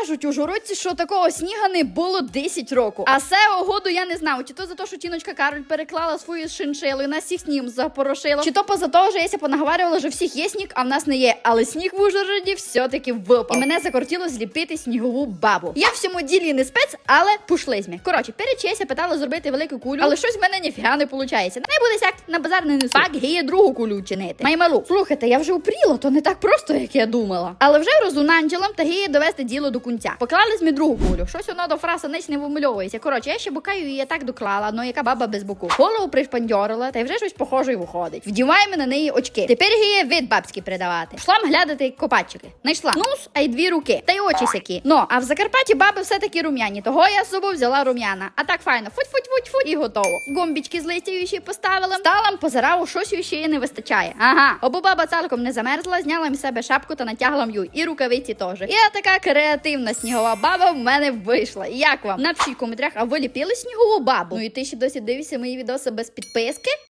кажуть ужгородці, що такого сніга не було 10 років. А це году я не знав. Чи то за те, що тіночка Кароль переклала свою шиншилу і нас всіх снігом запорошила, чи то поза того, що я понаговарювала, що всіх є сніг, а в нас не є. Але сніг в Ужгороді все-таки випав. І мене закортіло зліпити снігову бабу. Я в цьому ділі не спец, але пушлись. Коротше, перед чеся питала зробити велику кулю, але щось в мене ніфіга не виходить. Не буде сяк на базар не несу. Пак гіє другу кулю чинити. Маймалу, слухайте, я вже упріла, то не так просто, як я думала. Але вже розунанчилам та гіє довести діло до кінця. Поклали ми другу кулю. Щось воно до фраса нич не вимальовується. Коротше, я ще букаю її так доклала, ну яка баба без боку. Голову пришпандьорила, та й вже щось похоже й виходить. Вдіваємо на неї очки. Тепер гіє вид бабський придавати. Пішла м глядати копачики. Найшла нус, а й дві руки, та й очі сякі. Ну, а в Закарпатті баби все таки рум'яні. Того я з собою взяла рум'яна. А так файно, футь-футь-футь-футь і готово. Гомбічки з листя ще поставила. Стала м, позирав, щось ще й не вистачає. Ага, обо баба цілком не замерзла, зняла з себе шапку та натягла м'ю. І рукавиці теж. Я така креативна снігова баба в мене вийшла. Як вам? Напишіть в коментарях, а ви ліпили снігову бабу? Ну і ти ще досі дивишся мої відоси без підписки?